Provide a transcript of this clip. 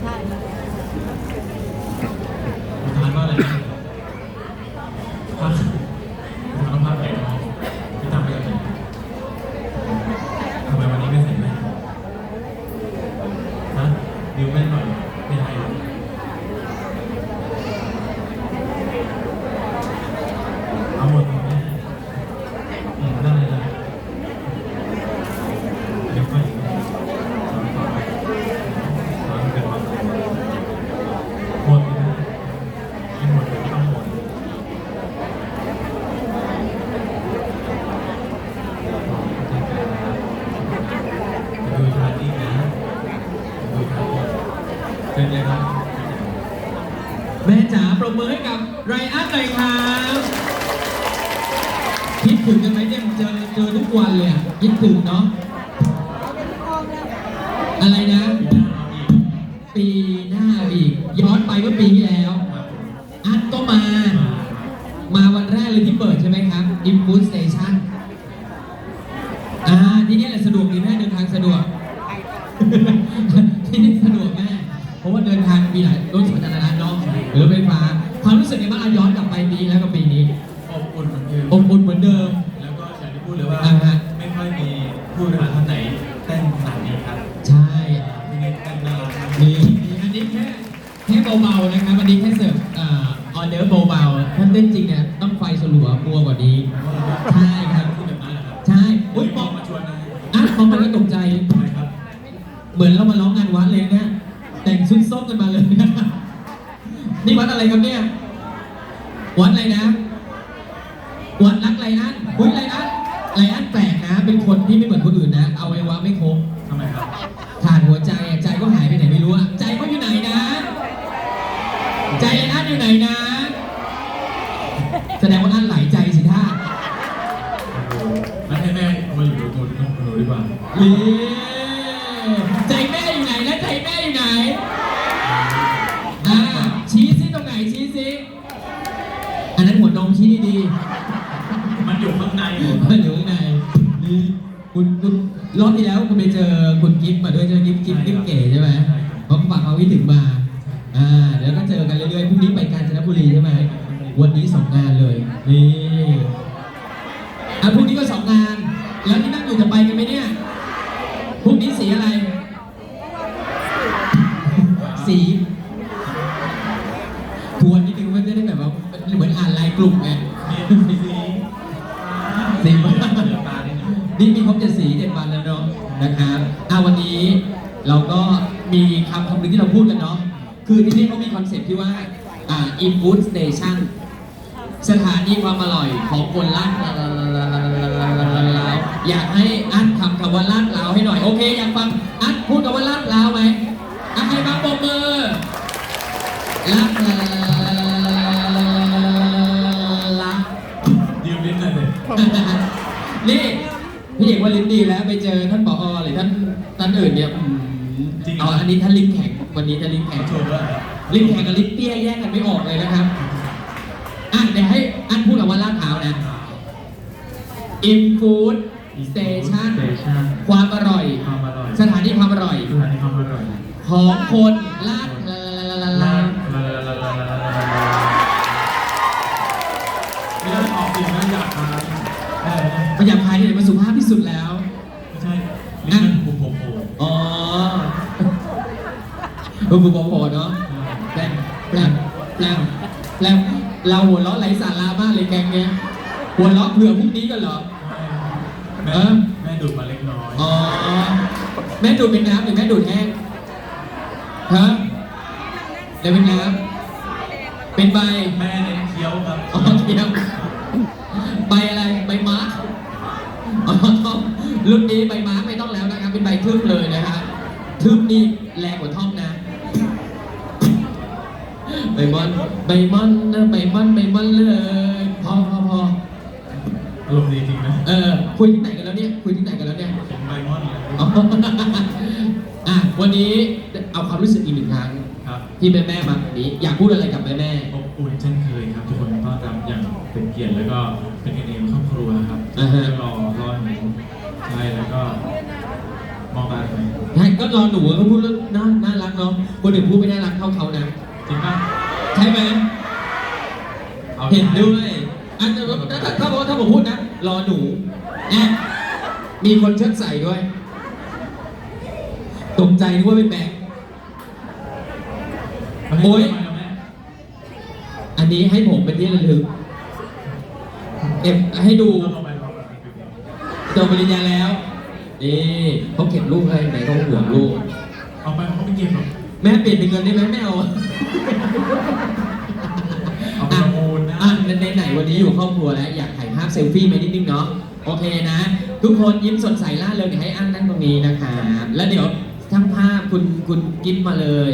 ใช่ เป็นไงครับ แม่จ๋าปรบมือให้กับไรอันหน่อยครับคิดถึงกันไหมเนี่ยเจอเจอทุกวันเลยอะคิดถึงเนาะอะไรนะ ปีหน้าอีก ย้อนไปเมื่อปีที่แล้ว อันก็มา มาวันแรกเลยที่เปิดใช่ไหมครับ i m p u l s Station อ่า ที่นี่แหละสะดวกดีแม่เดินทางสะดวก ที่นี่สะดวกแม่เพราะว่าเดินทางมีหลายรถสาธารณะเนาะหรือรถไฟฟ้า ความรู้สึกในบ้างอะย้อนกลับไปปีแล้วกับปีนี้อบอุ่นเหมือนเดิมอบอุ่นเหมือนเดิม แล้วก็อย่างที่พูดเลยว่า อ่าฮะ ไม่ค่อยมีผู้บริหารท่านไหนเต้นขนาดนี้ครับใช่ที่นี่เต้นน่ารักมากนี่อันนี้แค่แค่เบาๆนะครับอันนี้แค่เสิร์ฟเอ่อออเดอร์เบาๆถ้าเต้นจริงเนี่ยต้องไฟสลัวกลัวกว่านี้ ใช่ครับพูดแบบนั้นเหรอครับใช่อุ้อุ้ยยบบออกกมาชวนนะอะมองไปก็ตกใจ ทำไมครับ เหมือนเรามาร้องงานวัดเลยเนี่ย แต่งชุดส้มกันมาเลย นี่วัดอะไรครับเนี่ย วัดอะไรนะ วัดรักไรอันอุ้ยไรอันไรอันแปลกนะ เป็นคนที่ไม่เหมือนคนอื่นนะเอาไว้วะไม่ครบทำไมครับขาดหัวใจอะใจก็หายไปไหนไม่รู้อะใจเขาอยู่ไหนนะ ใจไรอันอยู่ไหนนะ แสดงว่าอันหลายใจสิท่างั้นให้แม่เอามาอยู่กับหนูกับหนูดีกว่านี่ มชี้ดีมันอยู่ข้างในๆมันอยู่ข้างในนี่คุณคุณรอบที่แล้วคุณไปเจอคุณกิฟต์มาด้วยใช่ไหมกิฟต์กิฟต์กิฟต์เก๋ใช่ไหมเขาฝากเอาวิถึงมาอ่าเดี๋ยวก็เจอกันเรื่อยๆพรุ่งนี้ไปกาญจนบุรีใช่ไหมวันนี้สองงานเลยนี่อะพรุ่งนี้ก็สองงาน แล้วที่นั่งอยู่จะไปกันไหมเนี่ยพรุ่งนี้สีอะไร สีทวนนิดนึงมันจะได้แบบว่าเหมือนอ่านลาย กลุ่มไงมีสีสีมากเหลือตานนี่มีครบเจ็ดสีเจ็ดวันแล้วเนาะนะครับอะวันนี้เราก็มีคำคำนึงที่เราพูดกันเนาะคือที่นี่เขามีคอนเซ็ปต์ที่ว่าอ่า in food station สถานีความอร่อยของคนลาดลาวอยากให้อัดทำคำว่าลาดลาวให้หน่อย โอเค อยากฟังอัดพูดคำว่า ไปเจอท่านผอหรือท่านท่านอื่นเนี่ยอืมเอาอันนี้ท่านลิ้นแข็งวันนี้ท่านลิ้นแข็งโชว์ด้วยลิ้นแข็งกับลิ้นเปี้ยแยกกันไม่ออกเลยนะครับอะเดี๋ยวให้อันพูดกับว่าลาดเท้าวนะ In Food Station สเตชันความอร่อย ความอร่อยสถานีความอร่อย สถานีความอร่อย ของคนลาด บุบบุบโผล่เนาะแปลงแปลงแปลงแปลงเราหัวเราะไร้สาระมากเลยแกงเนี้ยหัวเราะเผื่อพรุ่งนี้กันเหรอแม่เออแม่ดูดมาเล็กน้อยอ๋อแม่ดูดเป็นน้ำหรือแม่ดูดแห้งฮะเดี๋ยวเป็นน้ำเป็นใบแม่เน้นเคี้ยวครับอ๋อเทียมใบอะไรใบมาร์คอ๋อรุ่นนี้ใบมาร์คไม่ต้องแล้วนะครับเป็นใบทึบเลยนะครับทึบนี่แรงกว่าท่อมนะ ใบมอนใบมอนนะใบมอนใบมอนเลยพอพอพออารมณ์ดีจริงนะเออคุยที่ไหนกันแล้วเนี่ยคุยที่ไหนกันแล้วเนี่ยเป็นไบมอนเลยอ๋ออะวันนี้เอาความรู้สึกอีกหนึ่งครั้งครับที่แม่แม่ๆมาแบบนี้ อยากพูดอะไรกับแม่แม่อบอุ่นเช่นเคยครับ ทุกคนต้อนรับอย่างเป็นเกียรติแล้วก็เป็นกันเองครอบครัวครับอ่าฮะรอรอหนูใช่แล้วก็มองตาไปๆใช่ก็รอหนูก็พูดแล้วน่าน่ารักเนาะคนอื่นพูดไม่น่ารักเท่าเขานะจริงป่ะ ใช่ไหมอาเห็นด้วย อันถ้าถ้าถ้าถ้าผมพูดนะ รอหนูแอบมีคนเชิดใส่ด้วย ตกใจนึกว่าเป็นแบงค์โอ๊ยทำไมล่ะแม่อันนี้ให้ผมเป็นที่ระลึกเก็บให้ดูเอาไปเอปจบปริญญาแล้วนี่เขาเก็บลูกให้ไหนเขาห่วงลูกเอาไปเขาไม่เก็บหรอก แม่เปลี่ยนเป็นเงินได้ไหมไม่เอาเอาไปประมูลนะอะในไหนๆวันนี้อยู่ครอบครัวแล้วอยากถ่ายภาพเซลฟี่ไหมนิดนึงเนาะโอเคนะ ทุกคนยิ้มสดใสล่าเริงเดี๋ยวให้อ้างนั่งตรงนี้นะครับแล้วเดี๋ยวช่างภาพคุณคุณกิฟมาเลย